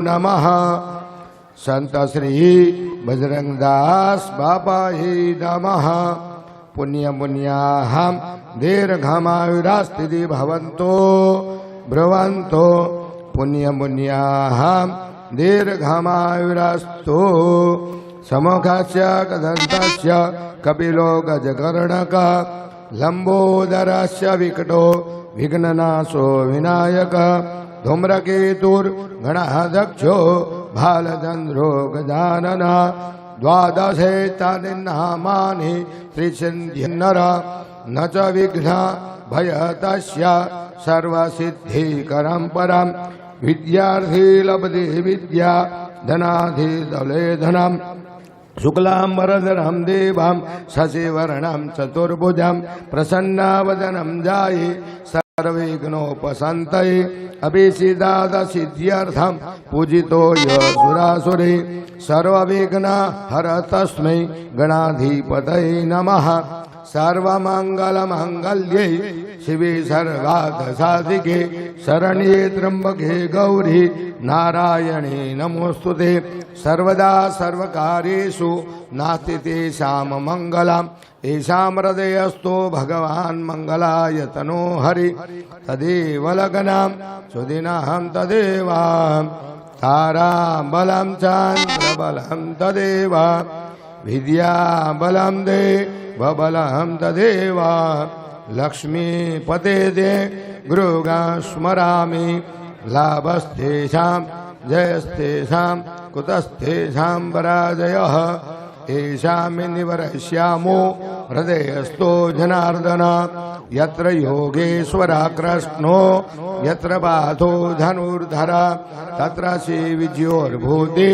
નમઃ સંત શ્રી બજરંગદાસ બાપાહી નમઃ પુણ્ય પુણ્યાહમ દીર્ઘમાયુરાસ્તિ ભવંતો ભ્રવંતો પુણ્ય પુણ્યાહમ દીર્ઘમાયુરાસ્તો સમોઘાસ્ય કદંતસ્ય કપિલો ગજકર્ણક લંબોદરસ્ય વિકટો વિઘ્નનાશો વિનાયક ધૂમ્રકેતુર ગણાધક્ષો ભાલચંદ્રો, ગજાનન, દ્વાદશે તાનિ નામાની, ત્રિસિંધ્યનર, ન ચ વિઘ્ન, ભયતસ્ય, સર્વસિદ્ધિકરં પરમ વિદ્યાર્થી લબ્ધિ વિદ્યા ધનાધિ દલે ધનમ શુક્લાંબરધરમ દેવામ प्रसन्नावदनं ચતુર્ભુજમ પ્રસન્નાવદનમ જાયે સર્વવિઘ્નોપસંતયે અભિષિદાદસિદ્ધ્યર્થમ પૂજિતો યસુરાસુરે સર્વવિઘ્ન હર તસ્मै ગણાધિપતये નમઃ સર્વમંગલમંગલ્યે શિવે સર્વાર્થસાધિકે શરણ્યે ત્રંબકે ગૌરી નારાયણે નમોસ્તુતે સર્વદા સર્વકાર્યેષુ નાસ્તિ તેષામ મંગલમ એષામ હૃદયસ્તો ભગવાન મંગલાય તનો હરિ તદેવ લગ્નામ સુદિનાહમ તદેવામ તારા બલમ ચાંદ્ર બલમ તદેવા વિદ્યા બલમ દે બલમ તદેવા લક્ષ્મી પતે દે ગૃગા સ્મરામિ લાભસ્થેષામ જયસ્થેષામ કુતસ્થેષામ પરાજય यत्र નિવરશ્યામો હૃદયસ્થો જનાર્દન યત્ર યોગેશ્વરા કૃષ્ણો યત્ર પાથો ધનુર્ધર તત્ર શ્રી વિજયોર્ભૂતિ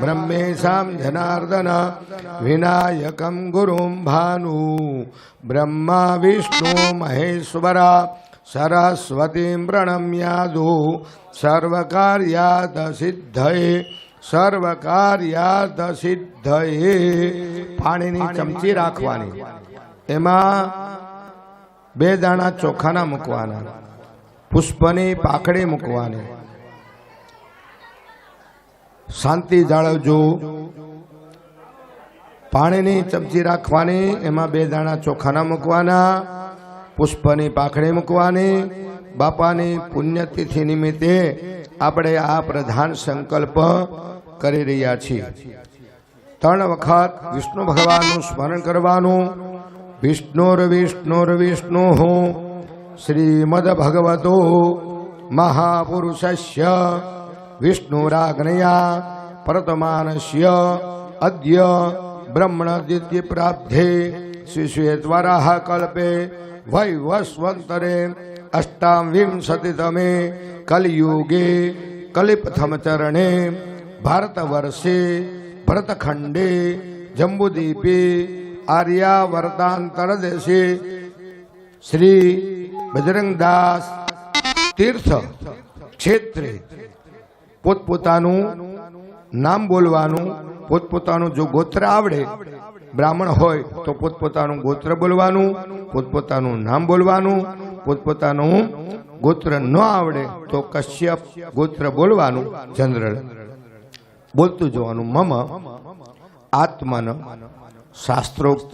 ધ્રુવાને ધીર્મતિર્મમ સર્વેશારંભકારેષુ ત્રયસ્ત્રી ભુવનેશ્વરા દેવાદિનઃ સિદ્ધિં બ્રહ્મેશાં જનાર્દન વિનાયકં ગુરુ ભાનુ બ્રહ્મા વિષ્ણુ મહેશ્વરા સરસ્વતી પ્રણમ્યાદુ સર્વકાર્યાદ સિદ્ધયે સર્વકાર્યાદ સિદ્ધયે પાણીની ચમચી રાખવાની એમાં બે દાણા ચોખાના મૂકવાના પુષ્પની પાખડી મૂકવાની શાંતિ જાળવજો. પાણીની ચમચી રાખવાની, એમાં બે દાણા ચોખાના મૂકવાના, પુષ્પની પાખડી મૂકવાની, બાપાની પુણ્યતિથિ નિમિત્તે આપણે આ પ્રધાન સંકલ્પ કરી રહ્યા છીએ. ત્રણ વખત વિષ્ણુ ભગવાનનું સ્મરણ કરવાનું. વિષ્ણુર વિષ્ણુર વિષ્ણુ શ્રીમદ ભગવતો મહાપુરુષસ્ય. विष्णुराग्नया प्रतमान अद्य ब्रह्मण ब्रह्मणादित्य प्राप्ते शिशुत्वराः कल्पे वैवस्वंतरे वैवस्वन्तरे अष्टाविंशतितमे कलियुगे कलिपथमचरणे भारतवर्षे भरतखंडे जम्बुदीपे आर्यावर्तान्तरदेशे श्री बजरंगदास तीर्थ क्षेत्र પોતપોતાનું નામ બોલવાનું, પોતપોતાનું જો ગોત્ર આવડે, બ્રાહ્મણ હોય તો પોતપોતાનું ગોત્ર બોલવાનું, પોતપોતાનું નામ બોલવાનું, પોતપોતાનું ગોત્ર ન આવડે તો કશ્યપ ગોત્ર બોલવાનું જનરલ. બોલતું જોવાનું મમ, આત્મન, શાસ્ત્રોક્ત,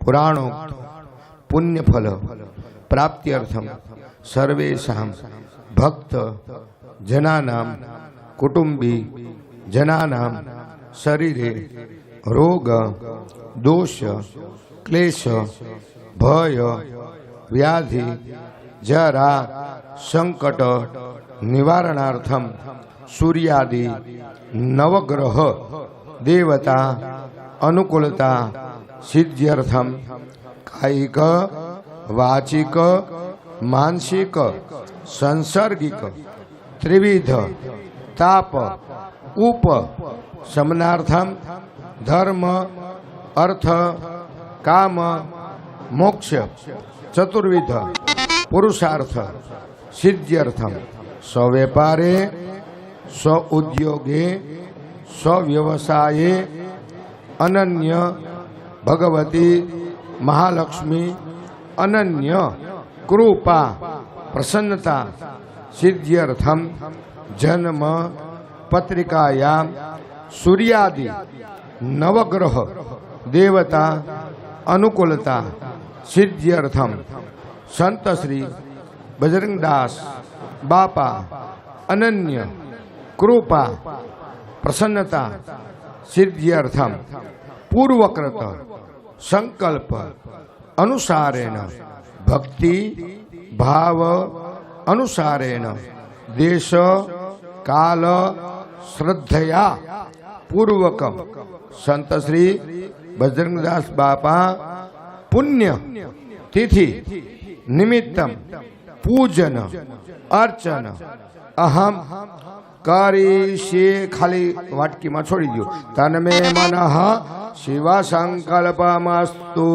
પુરાણોક્ત, પુણ્યફલ, પ્રાપ્ત્યર્થમ સર્વેશામ ભક્ત જનાનામ કુટુંબી જનાનામ શરીરે રોગ દોષ ક્લેશ ભય વ્યાધિ જરા સંકટ નિવારણાર્થમ સૂર્યાદિ નવગ્રહ દેવતા અનુકૂળતા સિદ્ધ્યર્થમ કાયિક વાચિક માનસિક સંસર્ગિક त्रिविध ताप उप समनार्थम धर्म अर्थ काम मोक्ष चतुर्विध पुरुषार्थ सिद्ध्यर्थम स्व्यापारे स्व उद्योगे स्व्यवसाये अनन्य भगवती महालक्ष्मी अनन्य कृपा प्रसन्नता सिद्ध्यर्थम जन्म पत्रिकाया सूर्यादि, नवग्रह, देवता, अनुकूलता सिद्ध्यर्थम संत श्री बजरंगदास, बापा, अनन्य, कृपा, प्रसन्नता सिद्ध्यर्थम पूर्वकृत, संकल्प, अनुसारेण, भक्ति, भाव અનુસારેણ દેશ કાલ શ્રદ્ધયા પૂર્વકમ સંત શ્રી બજરંગદાસ બાપા પુણ્ય તિથિ નિમિત્તમ પૂજન અર્ચન અહમ કરીશે ખાલી વાટકીમાં છોડી દો તનમે મનઃ શિવ સંકલ્પમસ્તુ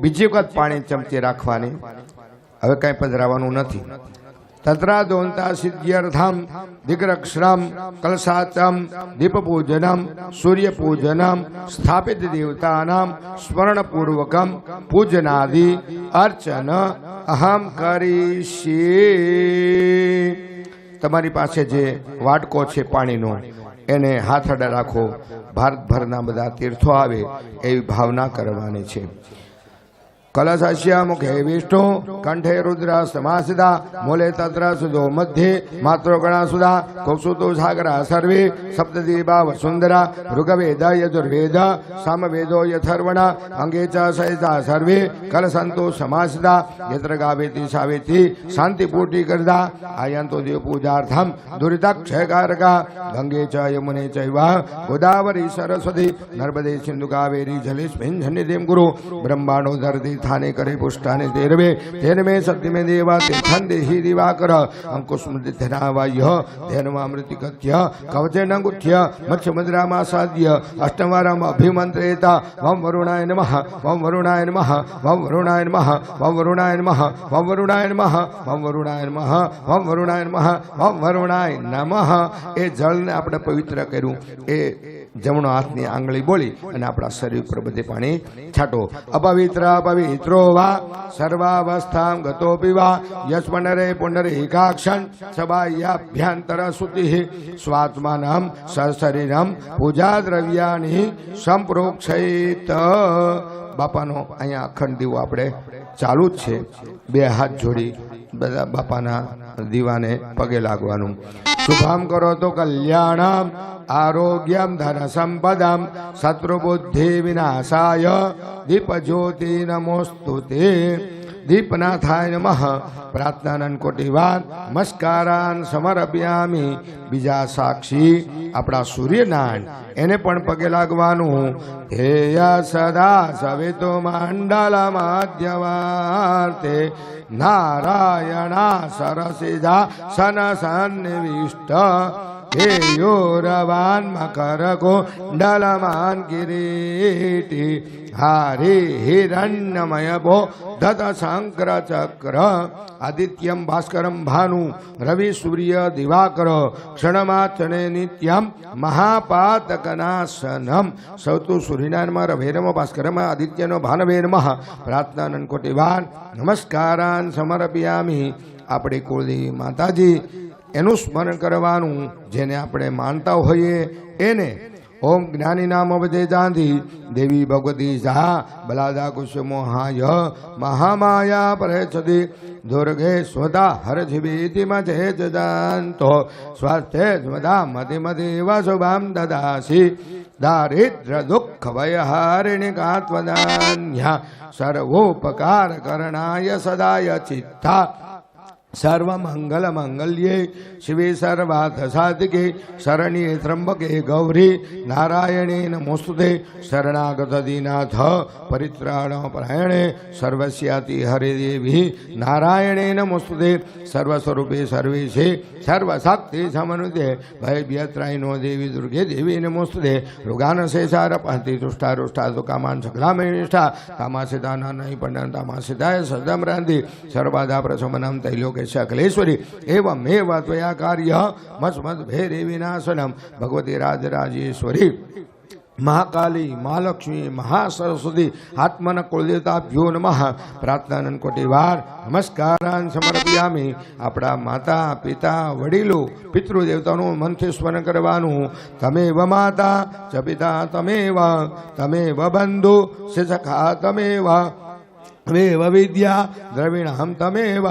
બીજી વખત પાણી ચમચી રાખવાની હવે કાંઈ પધરાવાનું નથી. તત્રા દોનતા સિદ્ધ્યર્થમ દિગ્રક્ષરમ કલસાચમ દીપપૂજનમ, સૂર્યપૂજનમ, સ્થાપિત દેવતાનામ, સ્મરણપૂર્વકમ, પૂજનાદિ, અર્ચન, અહમ કરીશી. તમારી પાસે જે વાટકો છે પાણીનો, એને હાથ અડા રાખો. ભારતભરના બધા તીર્થો આવે, એવી ભાવના કરવાની છે. कलशस्य मुखे विष्णु कंठे रुद्र समासिदा मूले तत्र सुधो मध्ये, मातृगणा सुधा, कुसुतो सागरा सर्वे, सप्तदीपा वसुंधरा ऋगवेद यजुर्वेद, सामवेदो यथर्वण, अंगे च सहिता सर्वे कलसंतो समासिदा यत्र गावेति सावेति शांतिपूर्ति करदा आयंतो देव पूजार्थम दुरिता क्षयकारक गंगे च यमुने चैव, गोदावरी सरस्वती, नर्मदे सिंधु कावेरी जलेस्मिन् गुरु ब्रह्माणो धरती तीर्थाने करे पुष्टाने तेरवे तेन में सत्य में देवा तीर्थन देही दिवाकर हमको स्मृति वाह्य धैनवामृति कथ्य कवचे न गुथ्य मत्स्य मद्रामासाद्य अष्टवारम अभिमंत्रेता वम वरुणाय नम वम वरुणाय नम वम वरुणाय नम वम वरुणाय नम वम वरुणाय नम वम वरुणाय नम वम વરુણાય નમઃ વમ વરુણાય નમઃ એ જળને આપણે પવિત્ર કર્યું એ જમણો હાથની આંગળી બોલી અને આપણા શરીર ઉપર બધે પાણી છાંટો. અપવિત્ર પવિત્રો વા સર્વાવસ્થામ ગતો પીવા યશમનરે પુનરે એકાક્ષણ સબાયાભ્યંતર શુદ્ધિ સ્વાત્માનમ સશરીરમ પૂજા દ્રવ્યાની સંપ્રોક્ષિત બાપાનો અહીંયા અખંડ દીવો આપણે ચાલુ જ છે. બે હાથ જોડી બધા બાપાના દીવાને પગે લાગવાનું. શુભામ કરો તો કલ્યાણમ, આરોગ્યમ ધન સંપદમ શત્રુબુદ્ધિ વિનાશાય દીપ જ્યોતિ નમોસ્તુ તે દીપનાથાય નમઃ પ્રાર્થનાનંદ કોટિવાદ મસ્કારાન સમર્પ્યામી બીજા સાક્ષી આપણા સૂર્યનારાયણ એને પણ પગે લાગવાનું ધ્યેય સદા સવિતો મંડળ માધ્યવાર્તે નારાયણા સરસિદા સન સન્નિવિષ્ટ હેયોરવાન મકર કુંડલમાન કિરીટી હારે હિરણ્યમય બો દત શંકર ચક્ર આદિત્યમ ભાસ્કરમ ભાનુ રવિ સૂર્ય દિવાકર ક્ષણમાચને નિત્યમ મહાપાતકનાશનમ સૌતુ સૂર્યનારાયણમાં રભેરમ ભાસ્કરમ આદિત્યનો ભાનવેરમ પ્રાર્થનાનંદ કોટિવાન નમસ્કારાન સમર્પિયામી આપણી કુળદેવી માતાજી એનું સ્મરણ કરવાનું, જેને આપણે માનતા હોઈએ, એને ઓમ જ્ઞાની નામ અવધે જાંધી. દેવી ભગવતી ઝા બલાદા કુસુમોહાય મહામાયા પરેચદી દુર્ગે સ્વદા હર જીવીતિમાં જય જદાંતો સ્વાસ્થ્ય સ્વદા મતિ મતિ શુભામ દદાસી. દારિદ્ર દુઃખ ભયહારિણી કાત્વદાન્યા સર્વોપકાર કરણાય સદાય ચિત્તા. સર્વમંગલ મંગલ્યે શિવે સર્વાર્થ સાધકે શરણ્યે ત્રંબકે ગૌરી નારાયણે નમોસ્તુતે શરણાગત દીનાથ પરિત્રાણ પરાયણે સર્વસ્યાતિ હરે દેવી નારાયણે નમોસ્તુતે સર્વસ્વરૂપે સર્વેશે સર્વશક્તિ સમનુતે ભય વ્યત્રાયનો દેવી દુર્ગે દેવી નમોસ્તુતે રુગાન શેષાર પંતિ તુષ્ટા રુષ્ટા તો કામાન સકલામે નિષ્ઠા તામાસિતા નહીં પંડન તામાસિતાય સદમ રાંધી સર્વાદા પ્રસમનમ તૈલોકે શકલેશ્વરી, એવમ એવ ત્વયા કાર્ય મસ્મદ ભેરે વિનાશનમ. ભગવતી મહાકાલી, મહાલક્ષ્મી, મહાસરસ્વતી, આત્મન કુલદેવતાભ્યો નમઃ. પ્રાર્થના કોટી વાર નમસ્કારાન સમર્પયામી. આપણા માતા, પિતા, વડીલો પિતૃદેવતાનું મનથી સ્મરણ કરવાનું. તમેવ માતા, ચ પિતા તમે વબંધુ બંધુ શિષખા તમેવ. ત્વેવ વિદ્યા દ્રવિણહમ તમેવ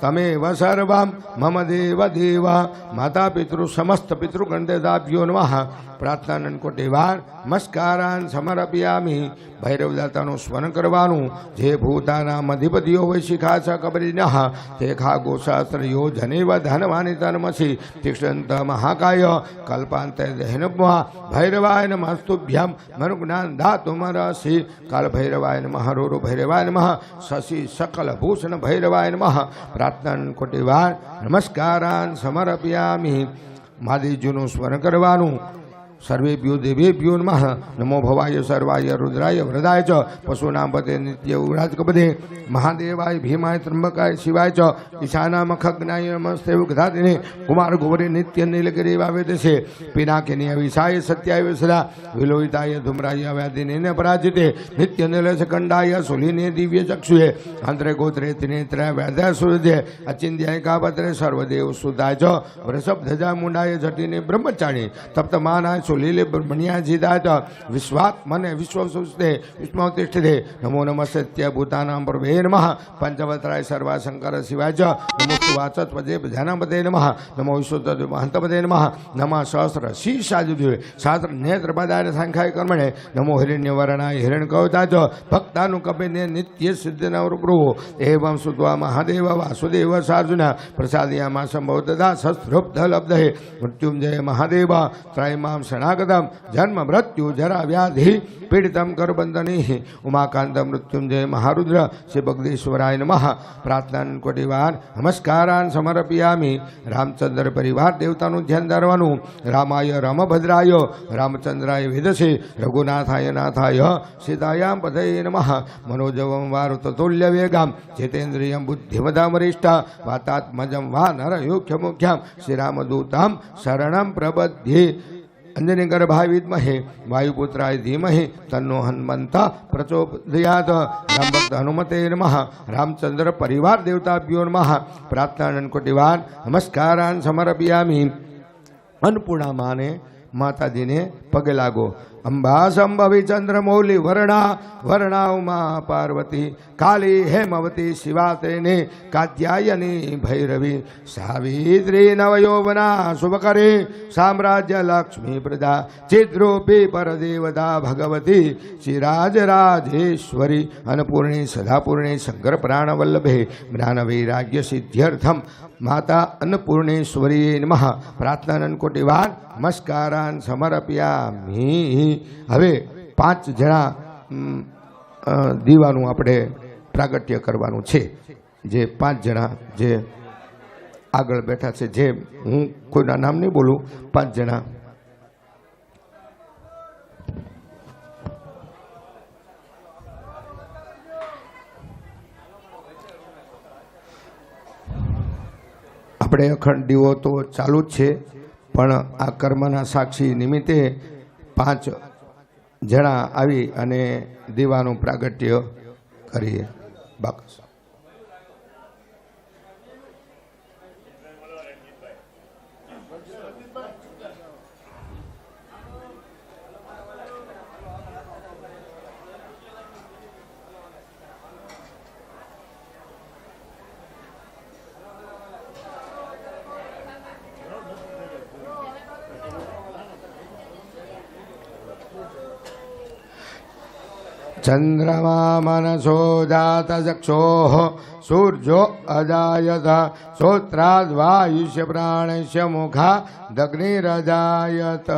તમેવ સર્વમ મમ દેવ દેવા માતા પિતૃ સમસ્ત પિતૃગણદેવતાભ્યો નમઃ પ્રાર્થના કોટી વાર નમસ્કારાન સમર્પયામી ભૈરવદાતાનું સ્મરણ કરવાનું. જે ભૂતાના અધિપતિઓ હોય શિખા છ કબરીનઃ તે ખા ગોશાસ્ત્ર યો જનેવ ધનવાની તનમસી તિષ્ઠંત મહાકાય કલ્પાંતે દહેનબ્વા ભૈરવાય નમસ્તુભ્યમ મનુજ્ઞાન ધાતુમરસી કાલ ભૈરવાય નમઃ રોરો ભૈરવાય નમઃ, શશી સકલ ભૂષણ ભૈરવાય નમઃ પ્રાર્થના કુટીવાર નમસ્કારાન સમર્પયામી. મહાદેવજીનું સ્મરણ કરવાનું. સર્વેભ્યો દેવેભ્યો નમઃ ભવાય સર્વાય રુદ્રાય વરદાય ચ પશુનામ પતે નિત્ય ઉરાજકપદે મહાદેવાય ભીમાય ત્રંબકાય શિવાય ચ ઈશાના ખગ્નાય નમસ્તે ઉગધાતિને કુમાર ગોવરે નિત્ય નીલગિરી વાવેદ છે પિનાકિની અવિષાય સત્યાય સદા વિલોહિતાય ધુમ્રાય વ્યાધિને પરાજિતે નિત્ય નિલસ કંડાય સુલીને દિવ્ય ચક્ષુએ અંતરે ગોત્રે ત્રિનેત્ર વ્યાધા સુરજે અચિંત્યાય કાપત્રે સર્વદેવ સુધાય ચ વૃષભ ધજા મુંડાય જટીને બ્રહ્મચારી તપ્તમાનાય સુલીલે બ્રહ્મણ્યાજીદાય વિશ્વાત મને વિશ્વસુસ્તે વિષ્ણુતિષ્ઠિતે નમો નમઃ સત્ય ભૂતાનામ પ્રભે નમઃ. પંચવત્રાય સર્વા શંકર શિવાય ચ નમોસ્તુ વાચસ્પદે પ્રજાનાપદે નમઃ. નમો વિશ્વત મહંતપદે નમઃ. નમઃ સહસ્ર શીર્ષાજુદે શાસ્ત્ર નેત્ર પદાય સાંખ્યાય કર્મણે. નમો હિરણ્ય વર્ણાય હિરણ્ય કવતા ચ ભક્તાનું કપિને નિત્ય સિદ્ધના પ્રભુ એવં સુત્વા મહાદેવ વાસુદેવ સાર્જુન. પ્રસાદયામા સંભવ તથા શરણાગતમ જન્મ મૃત્યુ જરા વ્યાધિ પીડિતમ કરબંધની ઉમાકાંત મૃત્યુંજય મહારુદ્ર શ્રી ભગદેશ્વરાય નમઃ પ્રાર્થના કોટી વાર નમસ્કારાન સમર્પયામી રામચંદ્ર પરિવાર દેવતાનું ધ્યાન ધરવાનું રામાય રામભદ્રાય રામચંદ્રાય વેદસે રઘુનાથાય નાથાય સીતાયામ પદય નમઃ મનોજવમ વારુતતુલ્ય વેગામ ચેતેન્દ્રિયમ બુદ્ધિમદામરિષ્ઠા વાતાત્મજમ વા નર યોગ્ય મુખ્યમ શ્રીરામદૂતામ શરણમ પ્રબધ્યે અંજની ગર્ભાય વિદ્મહે વાયુપુત્રાય ધીમહે તન્નો હનુમંત પ્રચોદયાત રામ ભક્ત હનુમતે નમઃ રામચંદ્ર પરિવાર દેવતાભ્યો નમઃ પ્રાર્થના કોટિવાર નમસ્કારાન સમર્પયામી અન્નપૂર્ણા માને માતાજીને પગે લાગો. અંબા સંભવી ચંદ્રમૌલી વર્ણા વર્ણા ઉમા પાર્વતી કાલી હેમવતી શિવા તેને કાત્યાયની ભૈરવી, સાવિત્રી નવયોવના શુભકરી, સામ્રાજ્ય લક્ષ્મી પ્રજા, ચિદ્રૂપી પરદેવતા ભગવતી શ્રીરાજરાજેશ્વરી અન્નપૂર્ણી, સદાપૂર્ણી શંકર પ્રાણવલ્લભે જ્ઞાન વૈરાગ્ય સિદ્ધ્યર્થમ માતા અન્નપૂર્ણેશ્વરી નમઃ. પ્રાર્થના કોટી વાર નમસ્કારાન, સમર્પ્યામી. હવે પાંચ જણા દીવાનું આપણે પ્રાગટ્ય કરવાનું છે. જે પાંચ જણા જે આગળ બેઠા છે, જે હું કોઈના નામ નહીં બોલું, પાંચ જણા આપણે અખંડ દીવો તો ચાલુ જ છે, પણ આ કર્મના સાક્ષી નિમિત્તે પાંચ જણા આવી અને દીવાનું પ્રાગટ્ય કરીએ. બાકસ ચંદ્રમા મનસો જાતચક્ષોઃ સૂર્યો અજાયત શ્રોત્રાદ્વાયુષ્ય પ્રાણસ્ય મુખા દગ્નિરજાયત,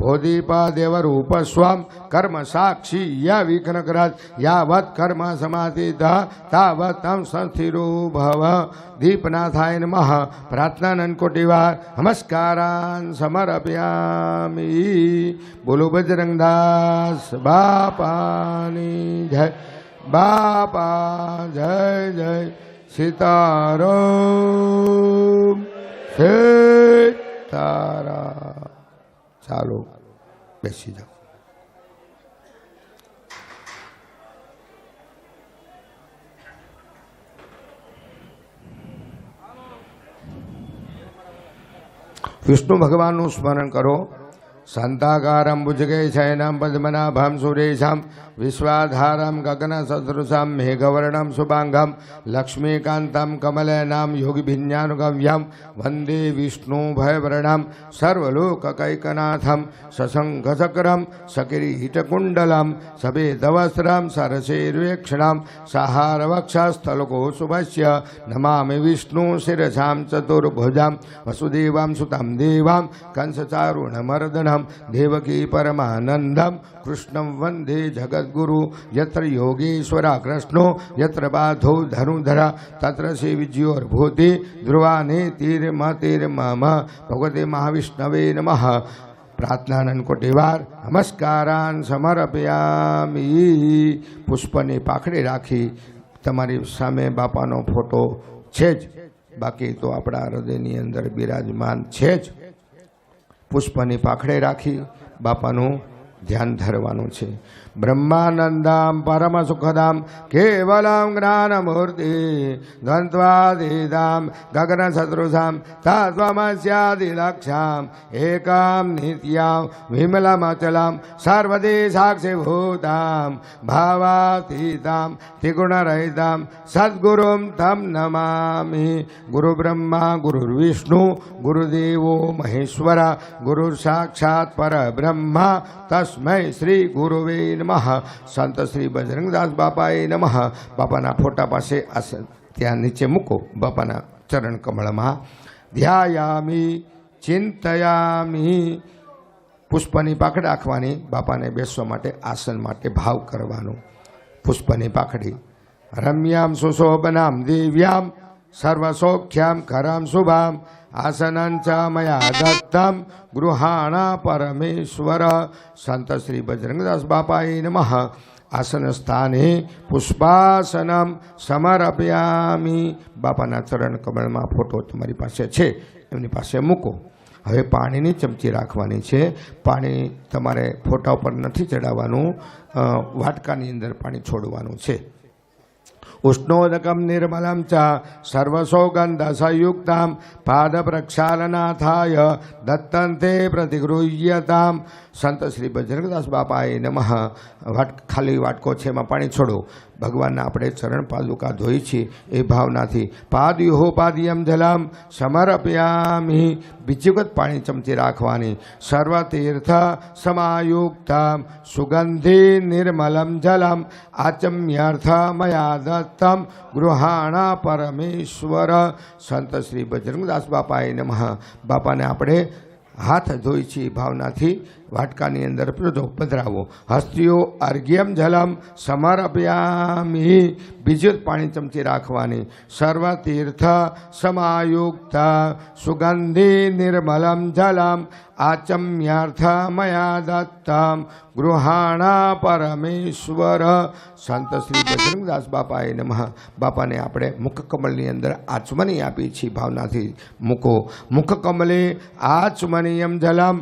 ભોદીપાદેવરૂપસ્વમ કર્મ સાક્ષી ય વિઘ્નકરાજ યાવત કર્મ સમાધિત તાવત તમ સંસ્થિરો ભવ દીપનાથાય નમઃ પ્રાર્થના નનકોટીવાર નમસ્કારાન સમર્પયામી બોલો બજરંગદાસ બાપાની જય. बाबा, जय जय सितारो सितारा चलो, बैसी जाओ। विष्णु भगवान स्मरण करो संताकार पद्मनाभम सुरेशम विश्वाधारम विश्वाधारं गगनसदृशं मेघवर्णं शुभाङ्गं लक्ष्मीकान्तं कमलयनां योगिभिन्यानुगव्यं वंदे विष्णुभयवर्णं सर्वलोककैकनाथं ससङ्घसक्रं सकिरीटकुण्डलं सभेदवस्त्रं सरसेर्वेक्षणं सहारवक्षस्थलकोशुभस्य नमा विष्णु शिरसां चतुर्भुज वसुदेव सुत देवां कंसचारुणमर्दनं देवकी परमानंदम कृष्ण वंदे जगत જગદ્ગુરુ યત્ર યોગેશ્વરા કૃષ્ણો યત્ર બાધો ધનુધરા તત્ર શિવજ્યોર્ભૂતિ ધ્રુવાને તીર્મતિર્મમ ભગવતે મહાવિષ્ણવે નમઃ પ્રાર્થનાનંદ કોટીવાર નમસ્કારાન સમર્પયામી પુષ્પની પાખડી રાખી તમારી સામે બાપાનો ફોટો છે જ બાકી તો આપણા હૃદયની અંદર બિરાજમાન છે જ પુષ્પની પાખડે રાખી બાપાનું ધ્યાન ધરવાનું છે. બ્રહ્માનંદામ પરમ સુખદામ કેવલમ જ્ઞાનમૂર્તિ દ્વંદ્વાદિદામ ગગન સદૃશામ તત્વમસ્યાદિલક્ષામ એકામ નિત્યામ વિમલમચલામ સર્વદે સાક્ષીભૂતામ ભાવાતીતામ ત્રિગુણરહિતામ સદગુરુ તમ નમામિ ગુરુ બ્રહ્મા ગુરુર્વિષ્ણુ ગુરુદેવો મહેશ્વર ગુરુ સાક્ષાત પરબ્રહ્મા તસ્મૈ શ્રી ગુરુવે નમઃ સંત શ્રી બજરંગદાસ બાપાએ નમઃ બાપાના ફોટા પાસે આસન ત્યાં નીચે મૂકો બાપાના ચરણ કમળમાં ધ્યાયામી ચિંતયામી પુષ્પની પાકડી રાખવાની બાપાને બેસવા માટે આસન માટે ભાવ કરવાનો પુષ્પની પાખડી રમ્યામ સુશોભનામ દિવ્યામ સર્વસૌખ્યામ કરામ શુભામ આસનં ચ મયા દત્તમ ગૃહાણા પરમેશ્વર સંત શ્રી બજરંગદાસ બાપાએ નમઃ આસન સ્થાને પુષ્પાસનમ સમર્પયામી બાપાના ચરણ કમળમાં ફોટો તમારી પાસે છે, એમની પાસે મૂકો। હવે પાણીની ચમચી રાખવાની છે। પાણી તમારે ફોટા ઉપર નથી ચડાવવાનું વાટકાની અંદર પાણી છોડવાનું છે। ઉષ્ણોદકમ નિર્મલમ ચ પાદ પ્રક્ષાલનાથાય દત્તંતે પ્રતિગૃહ્યતામ સંત શ્રી બજરંગદાસ બાપાએ નમઃ વાટ ખાલી વાટકો છે એમાં પાણી છોડો ભગવાનના આપણે ચરણ પાદુકા ધોઈ છીએ, એ ભાવનાથી પાદયુહો પાદયમ જલમ, સમર્પયામી વખત પાણી ચમચી રાખવાની. સર્વતીર્થ સમાયુક્તમ સુગંધી નિર્મલમ જલમ આચમ્યર્થ મયા દત્તમ ગૃહાણા પરમેશ્વર. સંત શ્રી બજરંગદાસ બાપાએ નમઃ. બાપાને આપણે હાથ ધોઈ છીએ ભાવનાથી. વાટકાની અંદર પીધો પધરાવો. હસ્તીઓ અર્ઘ્યમ જલમ સમર્પયામી. બીજું પાણી ચમચી રાખવાની. સર્વ તીર્થ સમાયુક્ત સુગંધી નિર્મલમ જલમ આચમ્યાર્થ મયા દત્તમ. ગૃહાણા પરમેશ્વર. સંત શ્રી બજરંગદાસ બાપાએ નમઃ. બાપાને આપણે મુખકમલની અંદર આચમની આપી છીએ ભાવનાથી મૂકો. મુખકમલે આચમનીયમ જલમ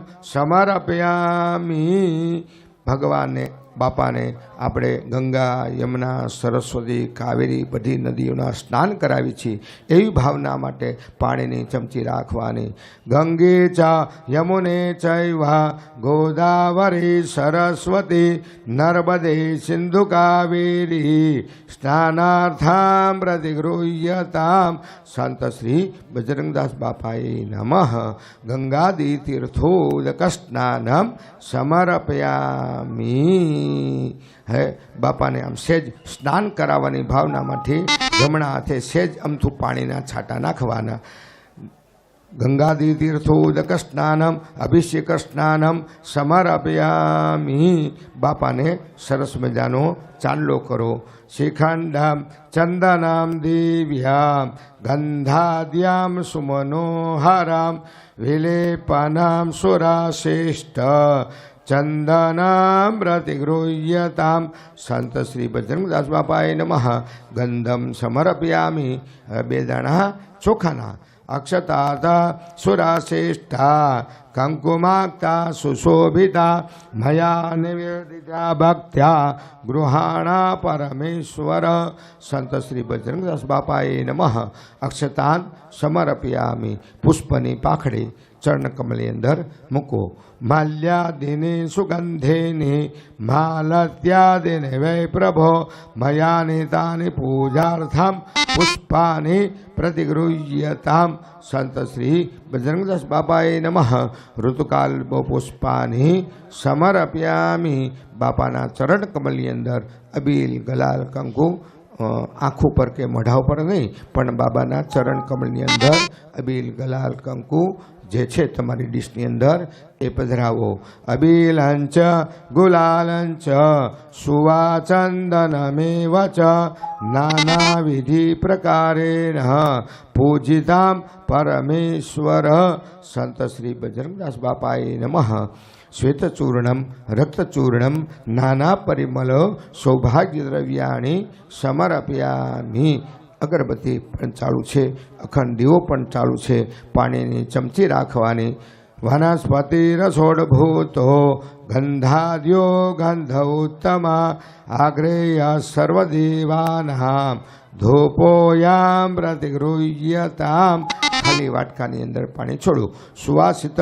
સમર્પયામી ભગવાનને બાપાને આપણે ગંગા, યમુના, સરસ્વતી, કાવેરી બધી નદીઓના સ્નાન કરાવી છીએ એવી ભાવના માટે પાણીની ચમચી રાખવાની. ગંગે ચા યમુને ચૈવા, ગોદાવરી, સરસ્વતી, નર્મદે સિંધુ કાવેરી, સ્નાનાર્થામ પ્રતિગૃહ્યતામ. સંત શ્રી બજરંગદાસ બાપાએ નમઃ. ગંગાદી તીર્થોદક સ્નાનમ સમર્પયામી. હે, બાપાને આમ સેજ સ્નાન કરાવવાની ભાવનામાંથી જમણા હાથે સેજ અમથું પાણીના છાંટા નાખવાના. ગંગાદી તીર્થોદક સ્નાનમ, અભિષેક સ્નાનમ, સમર્પયામી. બાપાને સરસ મજાનો ચાંદલો કરો. શિખંડમ, ચંદનામ દિવ્યામ, ગંધાદ્યામ સુમનોહરામ, વિલેપાનામ સુરાશિષ્ટ ચંદનામ પ્રતિગૃહ્યતામ સંત શ્રી બજરંગદાસ બાપાએ નમઃ ગંધમ સમર્પયામી હવે બે દાણા ચોખાના અક્ષતાતા સુરાશ્રેષ્ઠા કંકુમાક્તા સુશોભિતા મયા નિવેદિતા ભક્ત્યા ગૃહાણા પરમેશ્વર સંત શ્રી બજરંગદાસ બાપાએ નમઃ અક્ષતાન સમર્પયામી પુષ્પની પાખડી ચરણ કમલની અંદર મૂકો માલ્યાદિને સુગંધેને માલત્યાદિને વૈ પ્રભો મયાને તાને પૂજાર્થમ પુષ્પાને પ્રતિગૃહ્યતામ સંત શ્રી બજરંગદાસ બાપાએ નમઃ ઋતુકાલ પુષ્પાને સમર્પ્યામી બાપાના ચરણ કમલની અંદર અબીલ ગલાલ કંકુ આંખ ઉપર કે મઢાવ ઉપર નહીં, પણ બાબાના ચરણ કમળની અંદર અબીલ, ગલાલ, કંકુ જે છે તમારી ડીશની અંદર, એ પધરાવો. અબીલંચ, ગુલાલંચ વચ નાના વિધિ પ્રકારેણ પૂજિતામ પરમેશ્વર. સંત શ્રી બજરંગદાસ બાપાએ નમઃ. શ્વેતચૂર્ણમ રક્તચૂર્ણમ નાના પરિમલ સૌભાગ્ય દ્રવ્યાણી સમર્પ્યામી અગરબત્તી પણ ચાલુ છે અખંડ દીવો પણ ચાલુ છે પાણીની ચમચી રાખવાની વનસ્પતિ રસોડભૂતો ગંધાદ્યો ગંધ ઉત્તમા આગ્રેય સર્વદેવાનામ ધૂપોયામ પ્રતિગૃહ્યતામ ખાલી વાટકાની અંદર પાણી છોડું સુવાસિત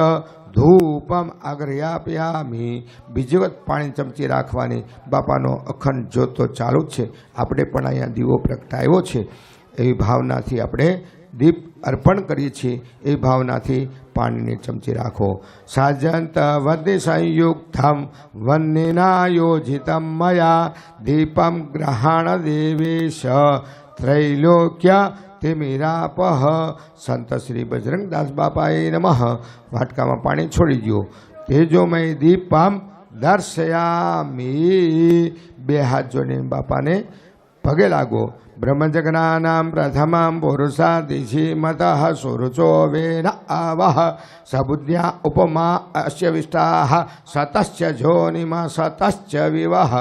ધૂપમ અગ્રયાપ્યામી. બીજી વખત પાણી ચમચી રાખવાની બાપાનો અખંડ જોતો ચાલુ જ છે. આપણે પણ અહીંયા દીવો પ્રગટાવ્યો છે. એવી ભાવનાથી આપણે દીપ અર્પણ કરીએ છીએ. એ ભાવનાથી પાણીની ચમચી રાખો. સાજંત વદે સંયુક્તમ વન્યનાયોજિતમ મયા દીપમ ગ્રહણ દેવેશ. ત્રૈલોક્ય તિમિરાપહ સંત શ્રી બજરંગદાસ બાપાએ નમઃ વાટકામાં પાણી છોડી દો તેજોમય પામ દર્શયામી બે હાથ જોડીને બાપાને પગે લાગો બ્રહ્મજગનાનામ પ્રથમમ પુરુષા દિશી મત સુરુચો વેન આવહ સબુદ્ધ્યા ઉપમા અસ્ય વિષ્ટાહ સતશ્ચ જોનિમાં સતશ્ચ વિવાહ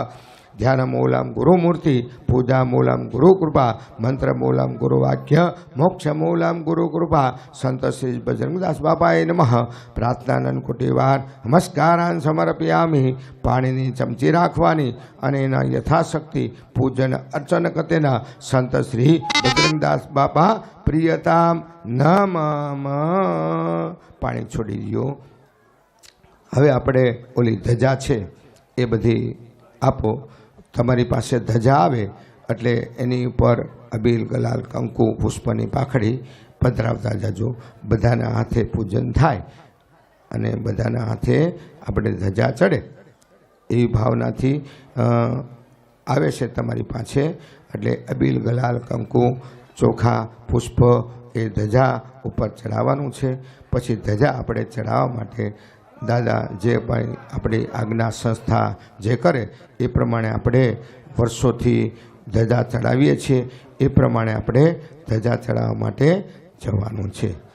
ધ્યાનમૂલમ ગુરુમૂર્તિ પૂજામૂલમ ગુરુકૃપા મંત્રમૂલમ ગુરુવાક્ય મોક્ષમૂલમ ગુરુકૃપા સંત શ્રી બજરંગદાસ બાપાએ નમઃ. પ્રાર્થનાનંદ કુટીવાર નમસ્કારાન સમર્પયામી. પાણીની ચમચી રાખવાની અને એના યથાશક્તિ પૂજન અર્ચન કતેના સંત શ્રી બજરંગદાસ બાપા પ્રિયતામ નમ. પાણી છોડી દો હવે આપણે ઓલી ધજા છે એ બધી આપો. તમારી પાસે ધજા આવે એટલે એની ઉપર અબીલ, ગલાલ, કંકુ, પુષ્પની પાખડી પધરાવતા જજો. બધાના હાથે પૂજન થાય અને બધાના હાથે આપણે ધજા ચડે. એવી ભાવનાથી આવે છે તમારી પાસે. એટલે અબીલ, ગલાલ, કંકુ, ચોખા, પુષ્પ એ ધજા ઉપર ચડાવવાનું છે. પછી ધજા આપણે ચડાવવા માટે દાદા જે પણ આપણી આજ્ઞા સંસ્થા જે કરે, એ પ્રમાણે આપણે વર્ષોથી ધજા ચડાવીએ છીએ, એ પ્રમાણે આપણે ધજા ચડાવવા માટે જવાનું છે.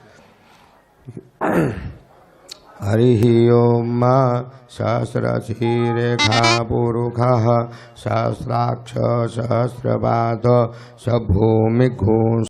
હરિ ઓમ સહસ્રશીરેખા પુરુષ સહસ્રાક્ષ સહસ્રપાદ, સભૂમિ